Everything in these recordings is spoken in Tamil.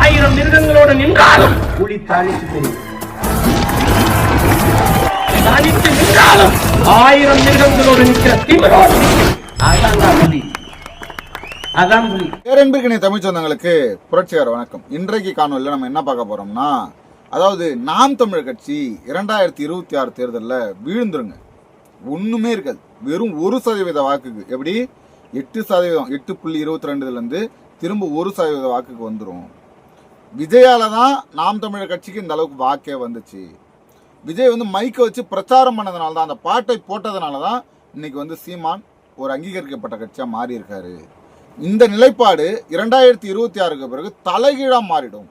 ஆயிரம் மிருகங்களோடு நின்றாலும் புலி தாளித்து தெரியும் தனித்து நின்றாலும் ஆயிரம் மிருகங்களோடு நிற்கிற திமிரோடு நிற்கும். அதான் புலி. அதான் புலி. பேரன்பிற்கினை தமிழ் சொந்தங்களுக்கு புரட்சிகர வணக்கம். இன்றைக்கு காணொலியில் நம்ம என்ன பார்க்க போறோம்னா அதாவது நாம் தமிழர் கட்சி இரண்டாயிரத்தி இருபத்தி ஆறு தேர்தலில் வீழ்ந்துருங்க. ஒண்ணுமே இருக்காது. வெறும் ஒரு சதவீத வாக்குக்கு எப்படி? எட்டு சதவீதம் எட்டு புள்ளி இருபத்தி ரெண்டுலேருந்து திரும்ப ஒரு சதவீத வாக்குக்கு வந்துடும் விஜயால தான் நாம் தமிழர் கட்சிக்கு இந்த அளவுக்கு வாக்கே வந்துச்சு. விஜய் வந்து மைக்கை வச்சு பிரச்சாரம் பண்ணதுனால தான் அந்த பாட்டை போட்டதுனால தான் இன்னைக்கு வந்து சீமான் ஒரு அங்கீகரிக்கப்பட்ட கட்சியாக மாறி இருக்காரு இந்த நிலைப்பாடு இரண்டாயிரத்தி இருபத்தி ஆறுக்கு பிறகு தலைகீழாக மாறிடும்.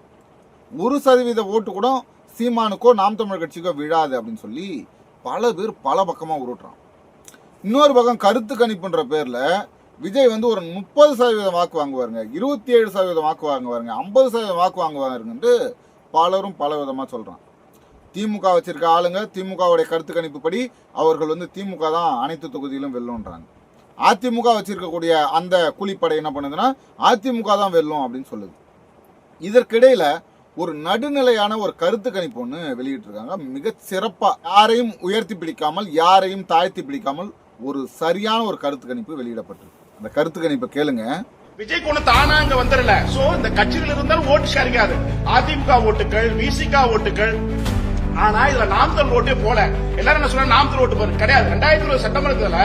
ஒரு சதவீத ஓட்டு கூட சீமானுக்கோ நாம் தமிழர் கட்சிக்கோ விழாது அப்படின்னு சொல்லி பல பேர் பல பக்கமாக உருட்டுறான். இன்னொரு பக்கம் கருத்து கணிப்புன்ற பேரில் விஜய் வந்து ஒரு முப்பது சதவீதம் வாக்கு வாங்குவாருங்க. இருபத்தி ஏழு சதவீதம் வாக்கு வாங்குவாருங்க. ஐம்பது சதவீதம் வாக்கு வாங்குவாருங்கன்ட்டு பலரும் பல விதமாக சொல்கிறான் திமுக வச்சிருக்க ஆளுங்க திமுகவுடைய கருத்து கணிப்புப்படி அவர்கள் வந்து திமுக தான் அனைத்து தொகுதியிலும் வெல்லுன்றாங்க. அதிமுக வச்சிருக்கக்கூடிய அந்த கூலிப்படை என்ன பண்ணுதுன்னா அதிமுக தான் வெல்லும் அப்படின்னு சொல்லுது. இதற்கிடையில் ஒரு நடுநிலையான ஒரு கருத்து கணிப்பு ஒன்று வெளியிட்டிருக்காங்க. மிக சிறப்பாக யாரையும் உயர்த்தி பிடிக்காமல் யாரையும் தாழ்த்தி பிடிக்காமல் ஒரு சரியான ஒரு கருத்து கணிப்பு வெளியிடப்பட்டிருக்கு. அந்த கருத்து கணிப்பை கேளுங்க. விஜய் கொண்டு தானா அங்க வந்துடல. சோ இந்த கட்சிகள் இருந்தாலும் ஓட்டு ஷேரிங்காது அதிமுக ஓட்டுகள் விசிக ஓட்டுகள். ஆனா இதுல நாமக்கல் ஓட்டே போல. எல்லாரும் என்ன சொன்னா நாமக்கல் ஓட்டு போறது கிடையாது. ரெண்டாயிரத்தி இருபது சட்டமன்றத்துல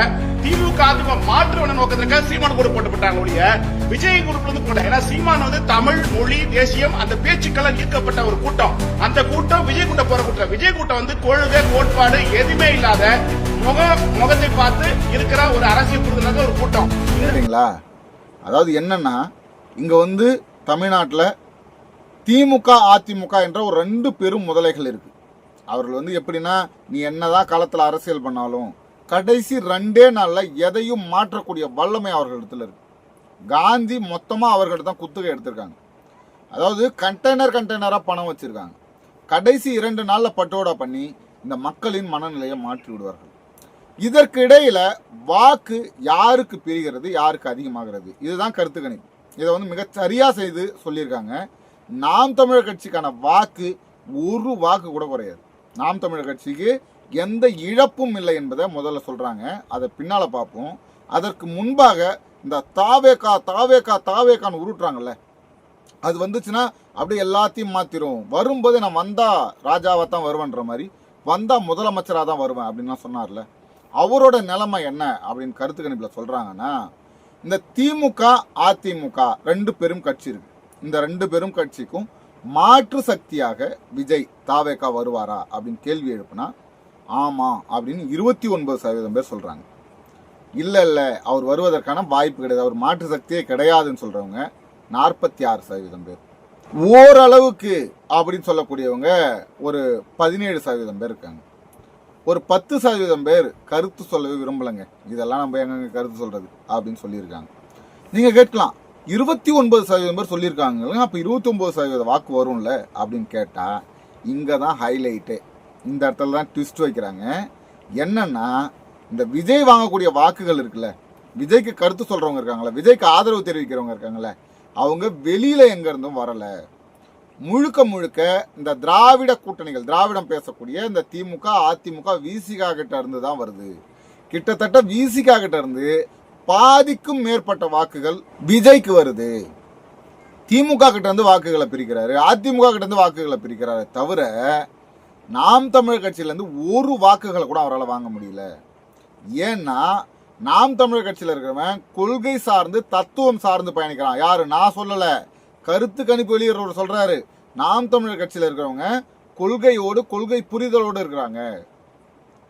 திமுக அதிமுக மாற்று வன நோக்கத்திற்காக சீமான் கூட போட்டுப்பட்டாங்க ஒழிய விஜய் குரூப்ல இருந்து போல ஏன்னா சீமான் வந்து தமிழ் மொழி தேசியம் அந்த பேச்சுக்கெல்லாம் ஈர்க்கப்பட்ட ஒரு கூட்டம். அந்த கூட்டம் விஜய் கூட்டம் போற கூட்டம். விஜய் கூட்டம் வந்து கொள்கை கோட்பாடு எதுவுமே இல்லாத முக முகத்தை பார்த்து இருக்கிற ஒரு அரசியல் புரிதலாக ஒரு கூட்டம். சரிங்களா? அதாவது என்னன்னா இங்க வந்து தமிழ்நாட்டில் திமுக அதிமுக என்ற ஒரு ரெண்டு பெரும் முதலைகள் இருக்கு. அவர்கள் வந்து எப்படின்னா நீ என்னதான் களத்தில் அரசியல் பண்ணாலும் கடைசி ரெண்டே நாளில் எதையும் மாற்றக்கூடிய வல்லமை அவர்களிடத்தில் இருக்கு. காந்தி மொத்தமாக அவர்கிட்ட தான் குத்துகை எடுத்திருக்காங்க. அதாவது கண்டெய்னர் கண்டெய்னராக பணம் வச்சுருக்காங்க. கடைசி இரண்டு நாளில் பட்டோடா பண்ணி இந்த மக்களின் மனநிலையை மாற்றி விடுவார்கள். இதற்கு இடையில் வாக்கு யாருக்கு பிரிகிறது யாருக்கு அதிகமாகிறது? இதுதான் கருத்து கணிப்பு. இதை வந்து மிக சரியாக செய்து சொல்லியிருக்காங்க. நாம் தமிழர் கட்சிக்கான வாக்கு ஒரு வாக்கு கூட குறையாது. நாம் தமிழர் கட்சிக்கு எந்த இழப்பும் இல்லை என்பதை முதல்ல சொல்கிறாங்க அதை பின்னால் பார்ப்போம். அதற்கு முன்பாக இந்த தாவேக்கா தாவேக்கா தாவேக்கான்னு உருட்டுறாங்கல்ல. அது வந்துச்சுன்னா அப்படியே எல்லாத்தையும் மாற்றிடும் வரும்போது நான் வந்தால் ராஜாவாக தான் வருவேன்ற மாதிரி வந்தால் முதலமைச்சராக தான் வருவேன் அப்படின்லாம் சொன்னார்ல. அவரோட நிலைமை என்ன அப்படின்னு கருத்து கணிப்பில் சொல்கிறாங்கன்னா இந்த திமுக அதிமுக ரெண்டு பெரும் கட்சி இருக்குது இந்த ரெண்டு பெரும் கட்சிக்கும் மாற்று சக்தியாக விஜய் தாவேக்கா வருவாரா அப்படின்னு கேள்வி எழுப்புனா ஆமா அப்படின்னு இருபத்தி ஒன்பது சதவீதம் பேர் சொல்றாங்க. இல்லை இல்லை அவர் வருவதற்கான வாய்ப்பு கிடையாது. அவர் மாற்று சக்தியே கிடையாதுன்னு சொல்றவங்க நாற்பத்தி ஆறு சதவீதம் பேர். ஓரளவுக்கு அப்படின்னு சொல்லக்கூடியவங்க ஒரு பதினேழு சதவீதம் பேர் இருக்காங்க. ஒரு பத்து சதவீதம் பேர் கருத்து சொல்லவே விரும்பலைங்க. இதெல்லாம் நம்ம எங்கங்க கருத்து சொல்றது? அப்படின்னு சொல்லியிருக்காங்க. நீங்க கேட்கலாம். இருபத்தி ஒன்பது சதவீதம் பேர் சொல்லியிருக்காங்க. அப்போ இருபத்தி ஒன்பது சதவீத வாக்கு வரும்ல அப்படின்னு கேட்டால் இங்கே தான் ஹைலைட்டு இந்த இடத்துல தான் ட்விஸ்ட் வைக்கிறாங்க. என்னன்னா இந்த விஜய் வாங்கக்கூடிய வாக்குகள் இருக்குல்ல விஜய்க்கு கருத்து சொல்கிறவங்க இருக்காங்களே விஜய்க்கு ஆதரவு தெரிவிக்கிறவங்க இருக்காங்களே அவங்க வெளியில் எங்கேருந்தும் வரலை. முழுக்க முழுக்க இந்த திராவிட கூட்டணிகள் திராவிடம் பேசக்கூடிய இந்த திமுக அதிமுக விசிகா கிட்ட இருந்து தான் வருது. கிட்டத்தட்ட விசிகா கிட்ட இருந்து பாதிக்கும் மேற்பட்ட வாக்குகள் விஜய்க்கு வருது. திமுக கிட்ட இருந்து வாக்குகளை பிரிக்கிறாரு. அதிமுக கிட்ட இருந்து வாக்குகளை பிரிக்கிறாரு தவிர நாம் தமிழர் கட்சியில இருந்து ஒரு வாக்குகளை கூட அவரால் வாங்க முடியல. ஏன்னா நாம் தமிழர் கட்சியில் இருக்கிறவன் கொள்கை சார்ந்து தத்துவம் சார்ந்து பயணிக்கிறான். யாரு? நான் சொல்லல. கருத்து கணிப்பு வெளியிடுறவர் சொல்றாரு. நாம் தமிழர் கட்சியில் இருக்கிறவங்க கொள்கையோடு கொள்கை புரிதலோடு இருக்கிறாங்க.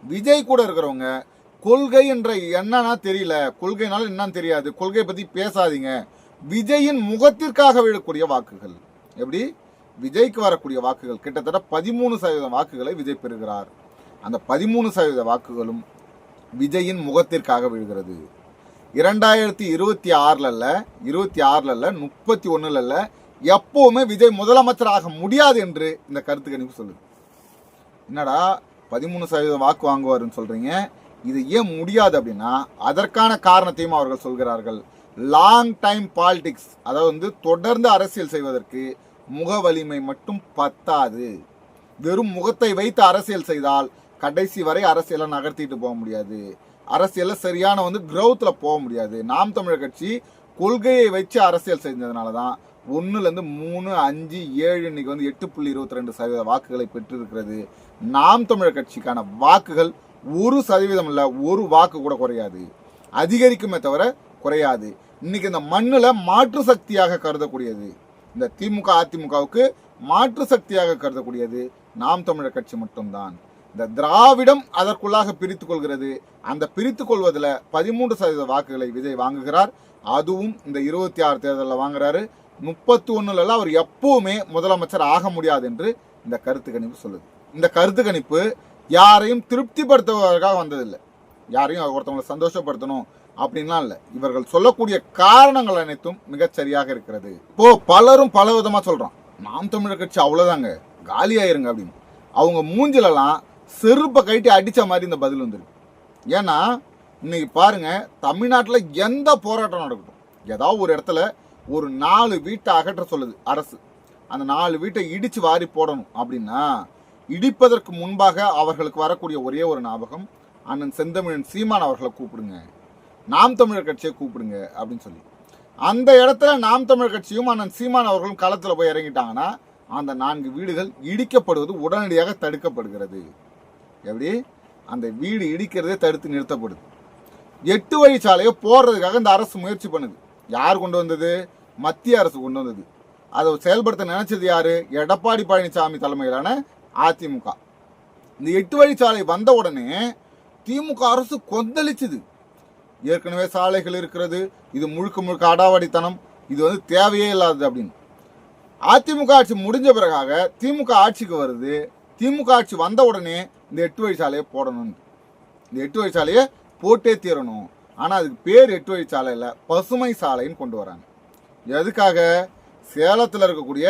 விஜய் கூட இருக்கிறவங்க கொள்கை என்ற என்னன்னா தெரியல. கொள்கைனால என்னன்னு தெரியாது. கொள்கை பத்தி பேசாதீங்க. விஜயின் முகத்திற்காக விழக்கூடிய வாக்குகள். எப்படி? விஜய்க்கு வரக்கூடிய வாக்குகள். கிட்டத்தட்ட பதிமூணு சதவீதம் வாக்குகளை விஜய் பெறுகிறார். அந்த பதிமூணு சதவீத வாக்குகளும் விஜயின் முகத்திற்காக விழுகிறது. இரண்டாயிரத்தி இருபத்தி ஆறுல இல்ல இருபத்தி ஆறுல இல்ல முப்பத்தி ஒண்ணுல இல்ல எப்பவுமே விஜய் முதலமைச்சராக முடியாது என்று இந்த கருத்து கணிப்பு சொல்லுது. என்னடா பதிமூணு சதவீதம் வாக்கு வாங்குவாருன்னு சொல்றீங்க. இது ஏன் முடியாது அப்படின்னா அதற்கான காரணத்தையும் அவர்கள் சொல்கிறார்கள். லாங் டைம் பாலிடிக்ஸ் அதாவது வந்து தொடர்ந்து அரசியல் செய்வதற்கு முக வலிமை மட்டும் பத்தாது. வெறும் முகத்தை வைத்து அரசியல் செய்தால் கடைசி வரை அரசியலை நகர்த்திட்டு போக முடியாது. அரசியலில் சரியான வந்து க்ரௌத்தில் போக முடியாது. நாம் தமிழர் கட்சி கொள்கையை வச்சு அரசியல் செஞ்சதுனால தான் ஒன்றுலேருந்து மூணு அஞ்சு ஏழு இன்னைக்கு வந்து எட்டு புள்ளி இருபத்தி ரெண்டு சதவீத வாக்குகளை பெற்றிருக்கிறது. நாம் தமிழர் கட்சிக்கான வாக்குகள் ஒரு சதவீதம் இல்லை ஒரு வாக்கு கூட குறையாது. அதிகரிக்குமே தவிர குறையாது. இன்னைக்கு இந்த மண்ணில் மாற்று சக்தியாக கருதக்கூடியது. இந்த திமுக அதிமுகவுக்கு மாற்று சக்தியாக கருதக்கூடியது நாம் தமிழர் கட்சி மட்டும்தான். இந்த திராவிடம் அதற்குள்ளாக பிரித்து கொள்கிறது. அந்த பிரித்து கொள்வதில் பதிமூன்று சதவீத வாக்குகளை விஜய் வாங்குகிறார். அதுவும் இந்த இருபத்தி ஆறு தேர்தலில் வாங்குறாரு. முப்பத்தி ஒன்றுலலாம் அவர் எப்பவுமே முதலமைச்சர் ஆக முடியாது என்று இந்த கருத்து கணிப்பு சொல்லுது. இந்த கருத்து கணிப்பு யாரையும் திருப்திப்படுத்துவதற்காக வந்ததில்லை. யாரையும் ஒருத்தவங்களை சந்தோஷப்படுத்தணும் அப்படின்லாம் இல்லை. இவர்கள் சொல்லக்கூடிய காரணங்கள் அனைத்தும் மிகச்சரியாக இருக்கிறது. இப்போ பலரும் பல விதமாக சொல்கிறான் நாம் தமிழர் கட்சி அவ்வளவுதாங்க. காலியாயிருங்க அப்படின்னு. அவங்க மூஞ்சிலலாம் செருப்பை கட்டி அடித்த மாதிரி இந்த பதில் வந்துருக்கு. ஏன்னா இன்னைக்கு பாருங்க தமிழ்நாட்டில் எந்த போராட்டம் நடக்கட்டும். ஏதாவது ஒரு இடத்துல ஒரு நாலு வீட்டை அகற்ற சொல்லுது அரசு. அந்த நாலு வீட்டை இடித்து வாரி போடணும் அப்படின்னா இடிப்பதற்கு முன்பாக அவர்களுக்கு வரக்கூடிய ஒரே ஒரு ஞாபகம் அண்ணன் செந்தமிழன் சீமான் அவர்களை கூப்பிடுங்க. நாம் தமிழர் கட்சியை கூப்பிடுங்க அப்படின்னு சொல்லி. அந்த இடத்துல நாம் தமிழர் கட்சியும் அண்ணன் சீமான் அவர்களும் களத்தில் போய் இறங்கிட்டாங்கன்னா அந்த நான்கு வீடுகள் இடிக்கப்படுவது உடனடியாக தடுக்கப்படுகிறது. எப்படி? அந்த வீடு இடிக்கிறதே தடுத்து நிறுத்தப்படுது. எட்டு வழிச்சாலையை போடுறதுக்காக இந்த அரசு முயற்சி பண்ணுது. யார் கொண்டு வந்தது? மத்திய அரசு கொண்டு வந்தது. அதை செயல்படுத்த நினைச்சது யாரு? எடப்பாடி பழனிசாமி தலைமையிலான அதிமுக. இந்த எட்டு வழிச்சாலை வந்த உடனே திமுக அரசு கொந்தளிச்சுது. ஏற்கனவே சாலைகள் இருக்கிறது இது முழுக்க முழுக்க அடாவடித்தனம் இது வந்து தேவையே இல்லாதது அப்படின்னு. அதிமுக ஆட்சி முடிஞ்ச பிறகாக திமுக ஆட்சிக்கு வருது. திமுக ஆட்சி வந்த உடனே இந்த எட்டு வழி சாலையை போடணும் இந்த எட்டு வழி சாலையை போட்டே தீரணும். ஆனால் அதுக்கு பேர் எட்டு வழி சாலையில் இல்லை பசுமை சாலைன்னு கொண்டு வராங்க. எதுக்காக? சேலத்தில் இருக்கக்கூடிய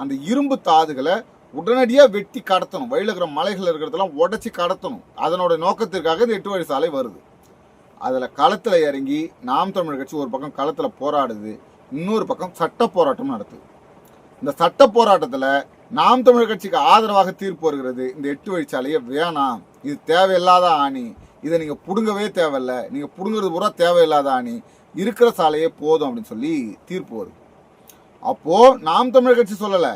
அந்த இரும்பு தாதுகளை உடனடியாக வெட்டி கடத்தணும். வழியில் இருக்கிற மலைகள் இருக்கிறதெல்லாம் உடச்சி கடத்தணும். அதனோட நோக்கத்திற்காக இந்த எட்டு வழி சாலை வருது. அதில் களத்தில் இறங்கி நாம் தமிழர் கட்சி ஒரு பக்கம் களத்தில் போராடுது இன்னொரு பக்கம் சட்ட போராட்டம் நடத்துது. இந்த சட்ட போராட்டத்தில் நாம் தமிழர் கட்சிக்கு ஆதரவாக தீர்ப்பு வருகிறது. இந்த எட்டு வழிச்சாலையை வேணாம். இது தேவையில்லாத ஆணி. இதை நீங்கள் பிடுங்கவே தேவையில்ல. நீங்கள் பிடுங்கிறது பூரா தேவையில்லாத ஆணி. இருக்கிற சாலையே போதும் அப்படின்னு சொல்லி தீர்ப்பு வருது. அப்போது நாம் தமிழர் கட்சி சொல்லலை.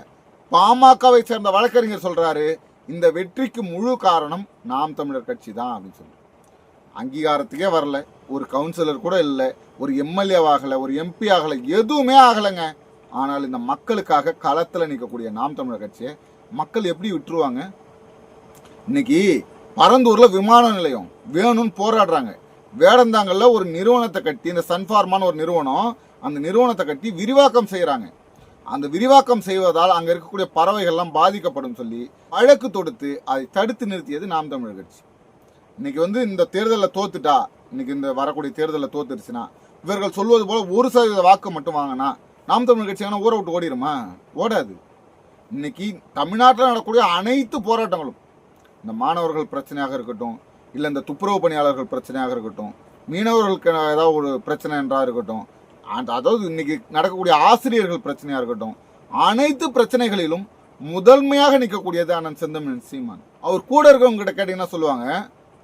பாமகவை சேர்ந்த வழக்கறிஞர் சொல்றாரு இந்த வெற்றிக்கு முழு காரணம் நாம் தமிழர் கட்சி தான் அப்படின்னு சொல்லி அங்கீகாரத்துக்கே வரல ஒரு கவுன்சிலர் கூட இல்லை ஒரு எம்எல்ஏ ஆகலை ஒரு எம்பி ஆகலை எதுவுமே ஆகலைங்க. ஆனால் இந்த மக்களுக்காக களத்தில் நிற்கக்கூடிய நாம் தமிழர் கட்சியை மக்கள் எப்படி விட்டுருவாங்க? இன்னைக்கு பரந்தூரில் விமான நிலையம் வேணும்னு போராடுறாங்க. வேடந்தாங்கல்ல ஒரு நிறுவனத்தை கட்டி இந்த சன்ஃபார்மான ஒரு நிறுவனம் அந்த நிறுவனத்தை கட்டி விரிவாக்கம் செய்கிறாங்க அந்த விரிவாக்கம் செய்வதால் அங்க இருக்கக்கூடிய பறவைகள்லாம் பாதிக்கப்படும் சொல்லி வழக்கு தொடுத்து அதை தடுத்து நிறுத்தியது நாம் தமிழர் கட்சி. இன்னைக்கு வந்து இந்த தேர்தலில் தோத்துட்டா இன்னைக்கு இந்த வரக்கூடிய தேர்தலில் தோத்துருச்சுன்னா இவர்கள் சொல்வது போல ஒரு சதவீத வாக்கு மட்டும் வாங்கினா நாம் தமிழ் கட்சி ஊரை விட்டு ஓடிடுமா? ஓடாது. இன்னைக்கு தமிழ்நாட்டில் நடக்கக்கூடிய அனைத்து போராட்டங்களும் இந்த மாணவர்கள் பிரச்சனையாக இருக்கட்டும் இல்லை இந்த துப்புரவு பணியாளர்கள் பிரச்சனையாக இருக்கட்டும் மீனவர்களுக்கு ஏதாவது ஒரு பிரச்சனை என்றா இருக்கட்டும் அதாவது இன்னைக்கு நடக்கக்கூடிய ஆசிரியர்கள் பிரச்சனையாக இருக்கட்டும் அனைத்து பிரச்சனைகளிலும் முதன்மையாக நிற்கக்கூடியது அண்ணன் செந்தமிழன் சீமான். அவர் கூட இருக்கவங்க கிட்ட கேட்டீங்கன்னா சொல்லுவாங்க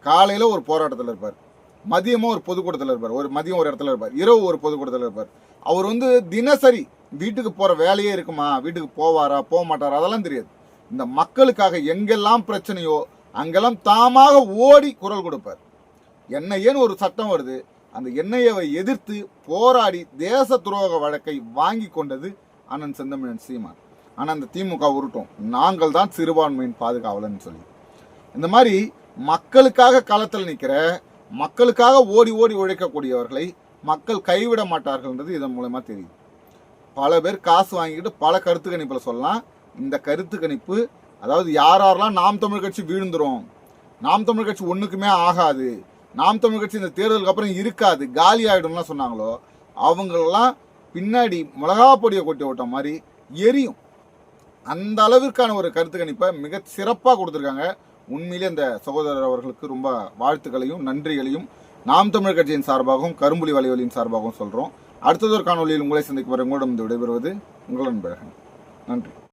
காலையில ஒரு போராட்டத்தில் இருப்பார் மதியமும் ஒரு பொதுக்கூட்டத்தில் இருப்பார் ஒரு மதியம் ஒரு இடத்துல இருப்பார் இரவு ஒரு பொதுக்கூட்டத்தில் இருப்பார். அவர் வந்து தினசரி வீட்டுக்கு போற வேலையே இருக்குமா வீட்டுக்கு போவாரா போக மாட்டாரா அதெல்லாம் தெரியாது. இந்த மக்களுக்காக எங்கெல்லாம் பிரச்சனையோ அங்கெல்லாம் தாமாக ஓடி குரல் கொடுப்பார். என்ன ஏன் ஒரு சட்டம் வருது அந்த என்ஐஏவை எதிர்த்து போராடி தேச துரோக வழக்கை வாங்கி கொண்டது அண்ணன் செந்தமிழன் சீமான். ஆனால் அந்த திமுக உருட்டும். நாங்கள் தான் சிறுபான்மையின் பாதுகாவலன்னு சொல்லி. இந்த மாதிரி மக்களுக்காக களத்தில் நிற்கிற மக்களுக்காக ஓடி ஓடி உழைக்கக்கூடியவர்களை மக்கள் கைவிட மாட்டார்கள்ன்றது இதன் மூலமாக தெரியுது. பல பேர் காசு வாங்கிட்டு பல கருத்து கணிப்பில் சொல்லலாம். இந்த கருத்து கணிப்பு அதாவது யார் யாரெல்லாம் நாம் தமிழ் கட்சி வீழ்ந்துரும் நாம் தமிழ் கட்சி ஒன்றுக்குமே ஆகாது நாம் தமிழ் கட்சி இந்த தேர்தலுக்கு அப்புறம் இருக்காது காலி ஆகிடும்லாம் சொன்னாங்களோ அவங்களெல்லாம் பின்னாடி மிளகா பொடியை கொட்டி விட்ட மாதிரி எரியும். அந்த அளவிற்கான ஒரு கருத்து கணிப்பை மிக சிறப்பாக கொடுத்துருக்காங்க. உண்மையிலே அந்த சகோதரர் அவர்களுக்கு ரொம்ப வாழ்த்துக்களையும் நன்றிகளையும் நாம் தமிழ் கட்சியின் சார்பாகவும் கரும்புலி வலைவலியின் சார்பாகவும் சொல்கிறோம் அடுத்ததொரு காணொலியில் உங்களை சந்திக்கும் வரை உங்களிடம் விடைபெறுவது உங்கள் நண்பர்கள் நன்றி.